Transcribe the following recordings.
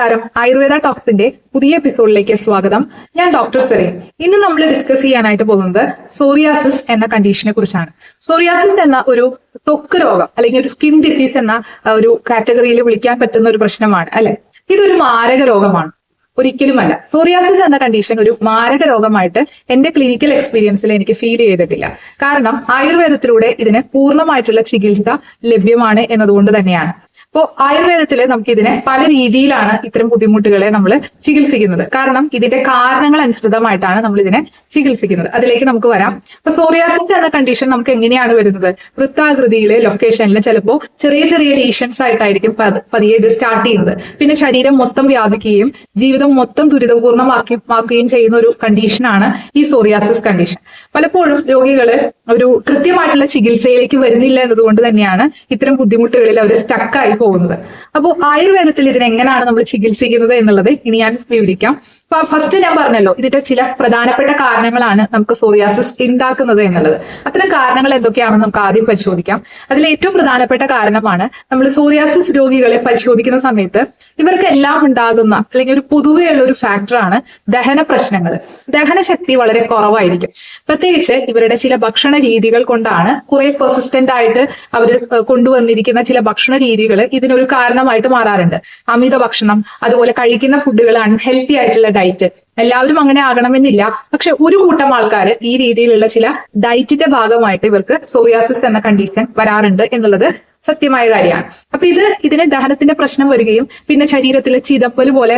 നമസ്കാരം. ആയുർവേദ ടോക്സിന്റെ പുതിയ എപ്പിസോഡിലേക്ക് സ്വാഗതം. ഞാൻ ഡോക്ടർ സെറീൻ. ഇന്ന് നമ്മൾ ഡിസ്കസ് ചെയ്യാനായിട്ട് പോകുന്നത് സോറിയാസിസ് എന്ന കണ്ടീഷനെ കുറിച്ചാണ്. സോറിയാസിസ് എന്ന ഒരു ത്വക്ക് രോഗം അല്ലെങ്കിൽ ഒരു സ്കിൻ ഡിസീസ് എന്ന ഒരു കാറ്റഗറിയിൽ വിളിക്കാൻ പറ്റുന്ന ഒരു പ്രശ്നമാണ് അല്ലെ? ഇതൊരു മാരക രോഗമാണ്. ഒരിക്കലുമല്ല. സോറിയാസിസ് എന്ന കണ്ടീഷൻ ഒരു മാരക രോഗമായിട്ട് എന്റെ ക്ലിനിക്കൽ എക്സ്പീരിയൻസിൽ എനിക്ക് ഫീൽ ചെയ്തിട്ടില്ല. കാരണം ആയുർവേദത്തിലൂടെ ഇതിന് പൂർണമായിട്ടുള്ള ചികിത്സ ലഭ്യമാണ് എന്നതുകൊണ്ട് തന്നെയാണ്. അപ്പോൾ ആയുർവേദത്തിൽ നമുക്ക് ഇതിനെ പല രീതിയിലാണ് ഇത്തരം ബുദ്ധിമുട്ടുകളെ നമ്മൾ ചികിത്സിക്കുന്നത്. കാരണം ഇതിന്റെ കാരണങ്ങൾ അനുസൃതമായിട്ടാണ് നമ്മൾ ഇതിനെ ചികിത്സിക്കുന്നത്. അതിലേക്ക് നമുക്ക് വരാം. അപ്പൊ സോറിയാസിസ് എന്ന കണ്ടീഷൻ നമുക്ക് എങ്ങനെയാണ് വരുന്നത്? വൃത്താകൃതിയിലെ ലൊക്കേഷനിൽ ചിലപ്പോൾ ചെറിയ ചെറിയ ലീഷൻസ് ആയിട്ടായിരിക്കും പതിയെ ഇത് സ്റ്റാർട്ട് ചെയ്യുന്നത്. പിന്നെ ശരീരം മൊത്തം വ്യാപിക്കുകയും ജീവിതം മൊത്തം ദുരിതപൂർണമാക്കി മാക്കുകയും ചെയ്യുന്ന ഒരു കണ്ടീഷനാണ് ഈ സോറിയാസിസ് കണ്ടീഷൻ പലപ്പോഴും രോഗികൾ ഒരു കൃത്യമായിട്ടുള്ള ചികിത്സയിലേക്ക് വരുന്നില്ല എന്നതുകൊണ്ട് തന്നെയാണ് ഇത്തരം ബുദ്ധിമുട്ടുകളിൽ അവർ സ്റ്റക്കായി പോകുന്നത്. അപ്പോൾ ആയുർവേദത്തിൽ ഇതിനെങ്ങനെയാണ് നമ്മൾ ചികിത്സിക്കുന്നത് എന്നുള്ളത് ഇനി ഞാൻ വിവരിക്കാം. അപ്പൊ ഫസ്റ്റ് ഞാൻ പറഞ്ഞല്ലോ ഇതിന്റെ ചില പ്രധാനപ്പെട്ട കാരണങ്ങളാണ് നമുക്ക് സോറിയാസിസ് ഉണ്ടാക്കുന്നത് എന്നുള്ളത്. അത്തരം കാരണങ്ങൾ എന്തൊക്കെയാണെന്ന് നമുക്ക് ആദ്യം പരിശോധിക്കാം. അതിൽ ഏറ്റവും പ്രധാനപ്പെട്ട കാരണമാണ് നമ്മൾ സോറിയാസിസ് രോഗികളെ പരിശോധിക്കുന്ന സമയത്ത് ഇവർക്കെല്ലാം ഉണ്ടാകുന്ന അല്ലെങ്കിൽ ഒരു പൊതുവെയുള്ള ഒരു ഫാക്ടറാണ് ദഹന പ്രശ്നങ്ങൾ. ദഹനശക്തി വളരെ കുറവായിരിക്കും. പ്രത്യേകിച്ച് ഇവരുടെ ചില ഭക്ഷണ രീതികൾ കൊണ്ടാണ് കുറെ പെർസിസ്റ്റന്റ് ആയിട്ട് അവർ കൊണ്ടുവന്നിരിക്കുന്ന ചില ഭക്ഷണ രീതികൾ ഇതിനൊരു കാരണമായിട്ട് മാറാറുണ്ട്. അമിത ഭക്ഷണം അതുപോലെ കഴിക്കുന്ന ഫുഡുകൾ അൺഹെൽത്തി ആയിട്ടുള്ള ഡയറ്റ് എല്ലാവരും അങ്ങനെ ആകണമെന്നില്ല. പക്ഷെ ഒരു കൂട്ടം ആൾക്കാർ ഈ രീതിയിലുള്ള ചില ഡയറ്റിന്റെ ഭാഗമായിട്ട് ഇവർക്ക് സോറിയാസിസ് എന്ന കണ്ടീഷൻ വരാറുണ്ട് എന്നുള്ളത് സത്യമായ കാര്യമാണ്. അപ്പൊ ഇത് ഇതിന് ദഹനത്തിന്റെ പ്രശ്നം വരികയും പിന്നെ ശരീരത്തിൽ ചിതപ്പൽ പോലെ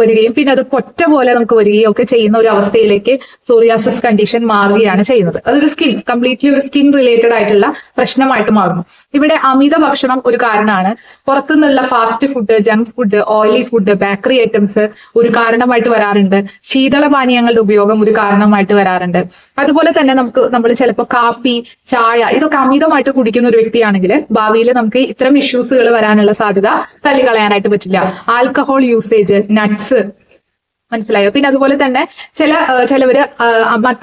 വരികയും പിന്നെ അത് പൊറ്റ പോലെ നമുക്ക് വരികയും ഒക്കെ ചെയ്യുന്ന ഒരു അവസ്ഥയിലേക്ക് സോറിയാസിസ് കണ്ടീഷൻ മാറുകയാണ് ചെയ്യുന്നത്. അതൊരു സ്കിൻ കംപ്ലീറ്റ്ലി ഒരു സ്കിൻ റിലേറ്റഡ് ആയിട്ടുള്ള പ്രശ്നമായിട്ട് മാറുന്നു. ഇവിടെ അമിത ഭക്ഷണം ഒരു കാരണമാണ്. പുറത്തുനിന്നുള്ള fast food junk food oily food bakery items ഒരു കാരണമായിട്ട് വരാറുണ്ട്. ശീതളപാനീയങ്ങളുടെ ഉപയോഗം ഒരു കാരണമായിട്ട് വരാറുണ്ട്. അതുപോലെ തന്നെ നമുക്ക് നമ്മൾ ചിലപ്പോൾ കാപ്പി ചായ ഇതൊക്കെ അമിതമായിട്ട് കുടിക്കുന്ന ഒരു വ്യക്തിയാണെങ്കിൽ ഭാവിയിൽ നമുക്ക് ഇത്തരം ഇഷ്യൂസുകൾ വരാനുള്ള സാധ്യത തള്ളിക്കളയാനായിട്ട് പറ്റില്ല. ആൽക്കഹോൾ യൂസേജ് നട്ട്സ് മനസ്സിലായോ? പിന്നെ അതുപോലെ തന്നെ ചില ചിലവര്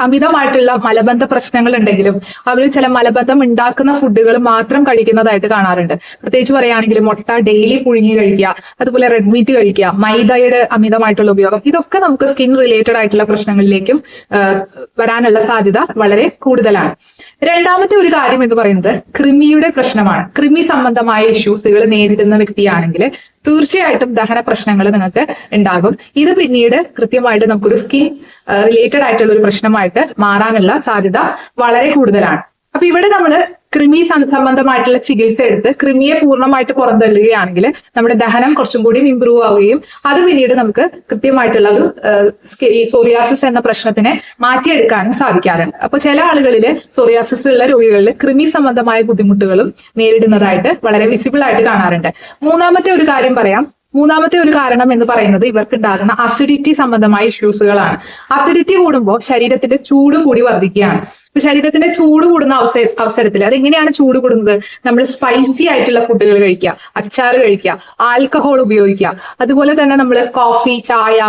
അമിതമായിട്ടുള്ള മലബന്ധ പ്രശ്നങ്ങൾ ഉണ്ടെങ്കിലും അവർ ചില മലബന്ധം ഉണ്ടാക്കുന്ന ഫുഡുകൾ മാത്രം കഴിക്കുന്നതായിട്ട് കാണാറുണ്ട്. പ്രത്യേകിച്ച് പറയുകയാണെങ്കിൽ മുട്ട ഡെയിലി പുഴുങ്ങി കഴിക്കുക അതുപോലെ റെഡ് മീറ്റ് കഴിക്കുക മൈദയുടെ അമിതമായിട്ടുള്ള ഉപയോഗം ഇതൊക്കെ നമുക്ക് സ്കിൻ റിലേറ്റഡ് ആയിട്ടുള്ള പ്രശ്നങ്ങളിലേക്കും വരാനുള്ള സാധ്യത വളരെ കൂടുതലാണ്. രണ്ടാമത്തെ ഒരു കാര്യം എന്ന് പറയുന്നത് കൃമിയുടെ പ്രശ്നമാണ്. കൃമി സംബന്ധമായ ഇഷ്യൂസുകൾ നേരിടുന്ന വ്യക്തിയാണെങ്കിൽ തീർച്ചയായിട്ടും ദഹന പ്രശ്നങ്ങൾ നിങ്ങൾക്ക് ഉണ്ടാകും. ഇത് പിന്നീട് കൃത്യമായിട്ട് നമുക്കൊരു സ്കിൻ റിലേറ്റഡ് ആയിട്ടുള്ള ഒരു പ്രശ്നമായിട്ട് മാറാനുള്ള സാധ്യത വളരെ കൂടുതലാണ്. അപ്പൊ ഇവിടെ നമ്മൾ കൃമി സംബന്ധമായിട്ടുള്ള ചികിത്സ എടുത്ത് കൃമിയെ പൂർണമായിട്ട് പുറന്തള്ളുകയാണെങ്കിൽ നമ്മുടെ ദഹനം കുറച്ചും കൂടി ഇമ്പ്രൂവ് ആവുകയും അത് പിന്നീട് നമുക്ക് കൃത്യമായിട്ടുള്ള ഒരു ഈ സോറിയാസിസ് എന്ന പ്രശ്നത്തിനെ മാറ്റിയെടുക്കാനും സാധിക്കാറുണ്ട്. അപ്പൊ ചില ആളുകളിൽ സോറിയാസിസ് ഉള്ള രോഗികളിൽ കൃമി സംബന്ധമായ ബുദ്ധിമുട്ടുകളും നേരിടുന്നതായിട്ട് വളരെ വിസിബിൾ ആയിട്ട് കാണാറുണ്ട്. മൂന്നാമത്തെ ഒരു കാര്യം പറയാം. മൂന്നാമത്തെ ഒരു കാരണം എന്ന് പറയുന്നത് ഇവർക്ക് ഉണ്ടാകുന്ന അസിഡിറ്റി സംബന്ധമായ ഇഷ്യൂസുകളാണ് അസിഡിറ്റി കൂടുമ്പോൾ ശരീരത്തിന്റെ ചൂടും കൂടി വർദ്ധിക്കുകയാണ്. ശരീരത്തിന്റെ ചൂട് കൂടുന്ന അവസര അവസരത്തിൽ അതെങ്ങനെയാണ് ചൂട് കൂടുന്നത്? നമ്മൾ സ്പൈസി ആയിട്ടുള്ള ഫുഡുകൾ കഴിക്കുക അച്ചാർ കഴിക്കുക ആൽക്കഹോൾ ഉപയോഗിക്കുക. അതുപോലെ തന്നെ നമ്മൾ കോഫി ചായ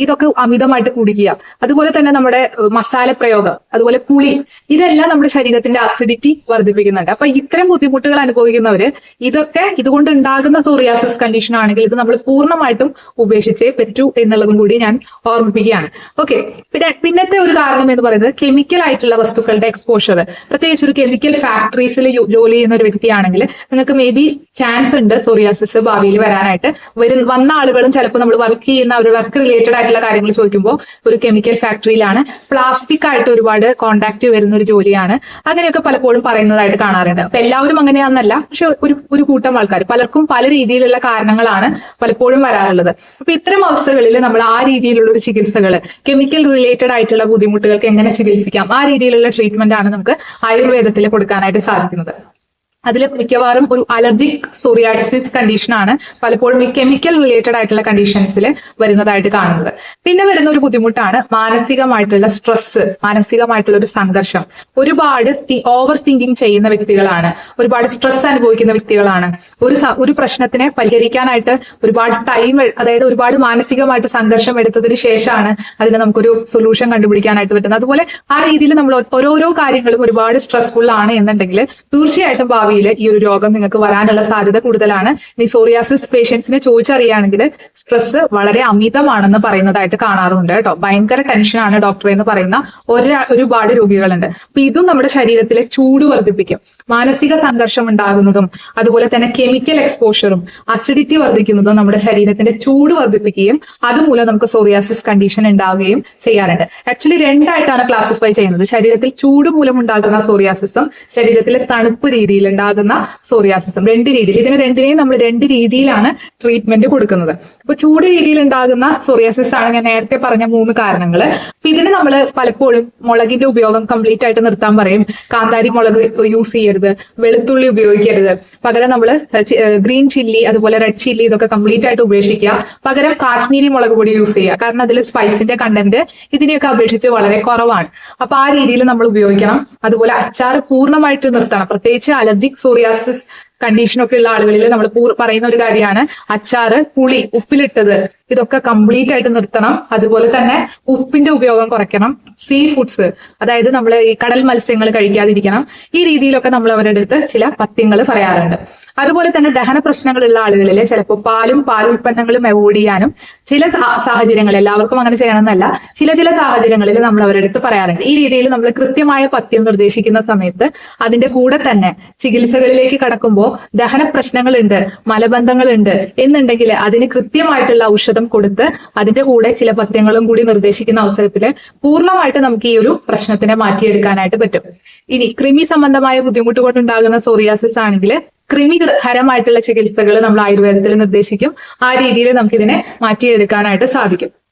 ഇതൊക്കെ അമിതമായിട്ട് കുടിക്കുക. അതുപോലെ തന്നെ നമ്മുടെ മസാല പ്രയോഗം അതുപോലെ പുളി ഇതെല്ലാം നമ്മുടെ ശരീരത്തിന്റെ അസിഡിറ്റി വർദ്ധിപ്പിക്കുന്നുണ്ട്. അപ്പൊ ഇത്തരം ബുദ്ധിമുട്ടുകൾ അനുഭവിക്കുന്നവര് ഇതൊക്കെ ഇതുകൊണ്ട് ഉണ്ടാകുന്ന സോറിയാസിസ് കണ്ടീഷൻ ആണെങ്കിൽ ഇത് നമ്മൾ പൂർണമായിട്ടും ഉപേക്ഷിച്ചേ പറ്റൂ എന്നുള്ളതും കൂടി ഞാൻ ഓർമ്മിപ്പിക്കുകയാണ്. ഓക്കെ പിന്നെ പിന്നത്തെ ഒരു കാരണം എന്ന് പറയുന്നത് കെമിക്കൽ ആയിട്ടുള്ള വസ്തുക്കളുടെ എക്സ്പോഷർ പ്രത്യേകിച്ച് ഒരു കെമിക്കൽ ഫാക്ടറീസിൽ ജോലി ചെയ്യുന്ന ഒരു വ്യക്തിയാണെങ്കിൽ നിങ്ങൾക്ക് മേ ബി ചാൻസ് ഉണ്ട് സോറിയാസിസ് ഭാവിയിൽ വരാനായിട്ട്. വരും വന്ന ആളുകളും ചിലപ്പോൾ നമ്മൾ വർക്ക് ചെയ്യുന്ന ഒരു വർക്ക് റിലേറ്റഡ് ആയിട്ടുള്ള കാര്യങ്ങൾ ചോദിക്കുമ്പോൾ ഒരു കെമിക്കൽ ഫാക്ടറിയിലാണ് പ്ലാസ്റ്റിക് ആയിട്ട് ഒരുപാട് കോണ്ടാക്ട് വരുന്ന ഒരു ജോലിയാണ്. അങ്ങനെയൊക്കെ പലപ്പോഴും പറയുന്നതായിട്ട് കാണാറുണ്ട്. അപ്പൊ എല്ലാവരും അങ്ങനെയാണെന്നല്ല പക്ഷെ ഒരു ഒരു കൂട്ടം ആൾക്കാർ പലർക്കും പല രീതിയിലുള്ള കാരണങ്ങളാണ് പലപ്പോഴും വരാറുള്ളത്. അപ്പൊ ഇത്തരം അവസ്ഥകളിൽ നമ്മൾ ആ രീതിയിലുള്ള ഒരു ചികിത്സകൾ കെമിക്കൽ റിലേറ്റഡ് ആയിട്ടുള്ള ബുദ്ധിമുട്ടുകൾക്ക് എങ്ങനെ ചികിത്സിക്കാം ആ രീതിയിലുള്ള ട്രീറ്റ്മെന്റ് ആണ് നമുക്ക് ആയുർവേദത്തിൽ കൊടുക്കാനായിട്ട് സാധിക്കുന്നത്. അതിൽ മിക്കവാറും ഒരു അലർജിക് സോറിയാസിസ് കണ്ടീഷനാണ് പലപ്പോഴും ഈ കെമിക്കൽ റിലേറ്റഡ് ആയിട്ടുള്ള കണ്ടീഷൻസിൽ വരുന്നതായിട്ട് കാണുന്നത്. പിന്നെ വരുന്ന ഒരു ബുദ്ധിമുട്ടാണ് മാനസികമായിട്ടുള്ള സ്ട്രെസ് മാനസികമായിട്ടുള്ള ഒരു സംഘർഷം. ഒരുപാട് ഓവർ തിങ്കിങ് ചെയ്യുന്ന വ്യക്തികളാണ് ഒരുപാട് സ്ട്രെസ് അനുഭവിക്കുന്ന വ്യക്തികളാണ്. ഒരു ഒരു പ്രശ്നത്തിനെ പരിഹരിക്കാനായിട്ട് ഒരുപാട് ടൈം അതായത് ഒരുപാട് മാനസികമായിട്ട് സംഘർഷം എടുത്തതിന് ശേഷമാണ് അതിന് നമുക്കൊരു സൊല്യൂഷൻ കണ്ടുപിടിക്കാനായിട്ട് പറ്റുന്നത്. അതുപോലെ ആ രീതിയിൽ നമ്മൾ ഓരോരോ കാര്യങ്ങളും ഒരുപാട് സ്ട്രെസ്ഫുൾ ആണ് എന്നുണ്ടെങ്കിൽ തീർച്ചയായിട്ടും ഭാവിയിൽ ഈ ഒരു രോഗം നിങ്ങൾക്ക് വരാനുള്ള സാധ്യത കൂടുതലാണ്. ഈ സോറിയാസിസ് പേഷ്യൻസിനെ ചോദിച്ചറിയുകയാണെങ്കിൽ സ്ട്രെസ് വളരെ അമിതമാണെന്ന് പറയുന്നതായിട്ട് കാണാറുണ്ട് കേട്ടോ. ഭയങ്കര ടെൻഷനാണ് ഡോക്ടറെ എന്ന് പറയുന്ന ഒരാ ഒരുപാട് രോഗികളുണ്ട്. അപ്പൊ ഇതും നമ്മുടെ ശരീരത്തിലെ ചൂട് വർദ്ധിപ്പിക്കും. മാനസിക സംഘർഷം ഉണ്ടാകുന്നതും അതുപോലെ തന്നെ കെമിക്കൽ എക്സ്പോഷറും അസിഡിറ്റി വർദ്ധിക്കുന്നതും നമ്മുടെ ശരീരത്തിന്റെ ചൂട് വർദ്ധിപ്പിക്കുകയും അതുമൂലം നമുക്ക് സോറിയാസിസ് കണ്ടീഷൻ ഉണ്ടാവുകയും ചെയ്യാറുണ്ട്. ആക്ച്വലി രണ്ടായിട്ടാണ് ക്ലാസിഫൈ ചെയ്യുന്നത്. ശരീരത്തിൽ ചൂട് മൂലം ഉണ്ടാകുന്ന സോറിയാസിസും ശരീരത്തിലെ തണുപ്പ് രീതിയിൽ ഉണ്ടാകുന്ന സോറിയാസിസും രണ്ട് രീതിയിൽ. ഇതിന് രണ്ടിനെയും നമ്മൾ രണ്ട് രീതിയിലാണ് ട്രീറ്റ്മെന്റ് കൊടുക്കുന്നത്. അപ്പൊ ചൂട് രീതിയിൽ ഉണ്ടാകുന്ന സോറിയാസിസ് ആണ് ഞാൻ നേരത്തെ പറഞ്ഞ മൂന്ന് കാരണങ്ങൾ ഇതിന് നമ്മൾ പലപ്പോഴും മുളകിന്റെ ഉപയോഗം കംപ്ലീറ്റ് ആയിട്ട് നിർത്താൻ പറയും. കാന്താരി മുളക് യൂസ് ചെയ്യരുത്. വെളുത്തുള്ളി ഉപയോഗിക്കരുത്. പകരം നമ്മൾ ഗ്രീൻ ചില്ലി അതുപോലെ റെഡ് ചില്ലി ഇതൊക്കെ കംപ്ലീറ്റ് ആയിട്ട് ഉപേക്ഷിക്കുക. പകരം കാശ്മീരി മുളക് പൊടി യൂസ് ചെയ്യുക. കാരണം അതിൽ സ്പൈസിന്റെ കണ്ടന്റ് ഇതിനെയൊക്കെ അപേക്ഷിച്ച് വളരെ കുറവാണ്. അപ്പൊ ആ രീതിയിൽ നമ്മൾ ഉപയോഗിക്കണം. അതുപോലെ അച്ചാർ പൂർണമായിട്ട് നിർത്തണം. പ്രത്യേകിച്ച് അലർജിക് സോറിയാസിസ് കണ്ടീഷനൊക്കെ ഉള്ള ആളുകളിൽ നമ്മൾ പറയുന്ന ഒരു കാര്യമാണ്. അച്ചാറ് പുളി ഉപ്പിലിട്ടത് ഇതൊക്കെ കംപ്ലീറ്റ് ആയിട്ട് നിർത്തണം. അതുപോലെ തന്നെ ഉപ്പിന്റെ ഉപയോഗം കുറയ്ക്കണം. സീ ഫുഡ്സ് അതായത് നമ്മൾ ഈ കടൽ മത്സ്യങ്ങൾ കഴിക്കാതിരിക്കണം. ഈ രീതിയിലൊക്കെ നമ്മൾ അവരുടെ അടുത്ത് ചില പഥ്യങ്ങൾ പറയാറുണ്ട്. അതുപോലെ തന്നെ ദഹന പ്രശ്നങ്ങളുള്ള ആളുകളിൽ ചിലപ്പോൾ പാലും പാൽ ഉൽപ്പന്നങ്ങളും അവോയ്ഡ് ചെയ്യാനും ചില സാഹചര്യങ്ങളിൽ എല്ലാവർക്കും അങ്ങനെ ചെയ്യണമെന്നല്ല ചില ചില സാഹചര്യങ്ങളിൽ നമ്മൾ അവരുടെ അടുത്ത് പറയാറുണ്ട്. ഈ രീതിയിൽ നമ്മൾ കൃത്യമായ പഥ്യം നിർദ്ദേശിക്കുന്ന സമയത്ത് അതിന്റെ കൂടെ തന്നെ ചികിത്സകളിലേക്ക് കടക്കുമ്പോൾ ദഹന പ്രശ്നങ്ങളുണ്ട് മലബന്ധങ്ങളുണ്ട് എന്നുണ്ടെങ്കിൽ അതിന് കൃത്യമായിട്ടുള്ള ഔഷധം കൊടുത്ത് അതിന്റെ കൂടെ ചില പഥ്യങ്ങളും കൂടി നിർദ്ദേശിക്കുന്ന അവസരത്തിൽ പൂർണമായിട്ട് നമുക്ക് ഈ ഒരു പ്രശ്നത്തിനെ മാറ്റിയെടുക്കാനായിട്ട് പറ്റും. ഇനി കൃമി സംബന്ധമായ ബുദ്ധിമുട്ട് കൊണ്ടുണ്ടാകുന്ന സോറിയാസിസ് ആണെങ്കിൽ കൃമിഹരമായിട്ടുള്ള ചികിത്സകൾ നമ്മൾ ആയുർവേദത്തിൽ നിർദ്ദേശിക്കും. ആ രീതിയിൽ നമുക്കിതിനെ മാറ്റിയെടുക്കാനായിട്ട് സാധിക്കും.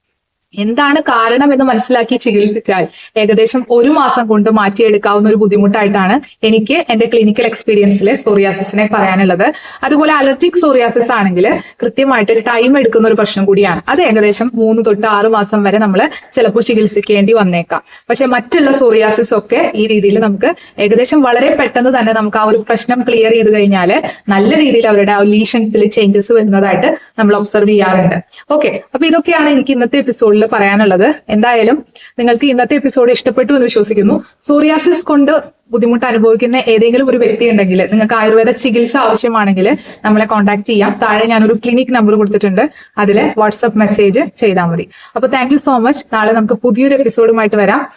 എന്താണ് കാരണം എന്ന് മനസ്സിലാക്കി ചികിത്സിച്ചാൽ ഏകദേശം ഒരു മാസം കൊണ്ട് മാറ്റിയെടുക്കാവുന്ന ഒരു ബുദ്ധിമുട്ടായിട്ടാണ് എനിക്ക് എന്റെ ക്ലിനിക്കൽ എക്സ്പീരിയൻസിലെ സോറിയാസിസിനെ പറയാനുള്ളത്. അതുപോലെ അലർജിക് സോറിയാസിസ് ആണെങ്കിൽ കൃത്യമായിട്ട് ടൈം എടുക്കുന്ന ഒരു പ്രശ്നം കൂടിയാണ്. അത് ഏകദേശം മൂന്ന് തൊട്ട് ആറ് മാസം വരെ നമ്മൾ ചിലപ്പോൾ ചികിത്സിക്കേണ്ടി വന്നേക്കാം. പക്ഷെ മറ്റുള്ള സോറിയാസിസ് ഒക്കെ ഈ രീതിയിൽ നമുക്ക് ഏകദേശം വളരെ പെട്ടെന്ന് തന്നെ നമുക്ക് ആ ഒരു പ്രശ്നം ക്ലിയർ ചെയ്ത് കഴിഞ്ഞാൽ നല്ല രീതിയിൽ അവരുടെ ലീഷൻസിൽ ചേഞ്ചസ് വരുന്നതായിട്ട് നമ്മൾ ഒബ്സർവ് ചെയ്യാറുണ്ട്. ഓക്കെ അപ്പൊ ഇതൊക്കെയാണ് എനിക്ക് ഇന്നത്തെ എപ്പിസോഡിൽ പറയാനുള്ളത്. എന്തായാലും നിങ്ങൾക്ക് ഇന്നത്തെ എപ്പിസോഡ് ഇഷ്ടപ്പെട്ടു എന്ന് വിശ്വസിക്കുന്നു. സോറിയാസിസ് കൊണ്ട് ബുദ്ധിമുട്ട് അനുഭവിക്കുന്ന ഏതെങ്കിലും ഒരു വ്യക്തി ഉണ്ടെങ്കിൽ നിങ്ങൾക്ക് ആയുർവേദ ചികിത്സ ആവശ്യമാണെങ്കിൽ നമ്മളെ കോൺടാക്ട് ചെയ്യാം. താഴെ ഞാനൊരു ക്ലിനിക് നമ്പർ കൊടുത്തിട്ടുണ്ട്. അതിൽ വാട്സപ്പ് മെസ്സേജ് ചെയ്താൽ മതി. അപ്പൊ താങ്ക് സോ മച്ച് നാളെ നമുക്ക് പുതിയൊരു എപ്പിസോഡുമായിട്ട് വരാം.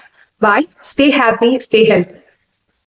Bye stay happy stay health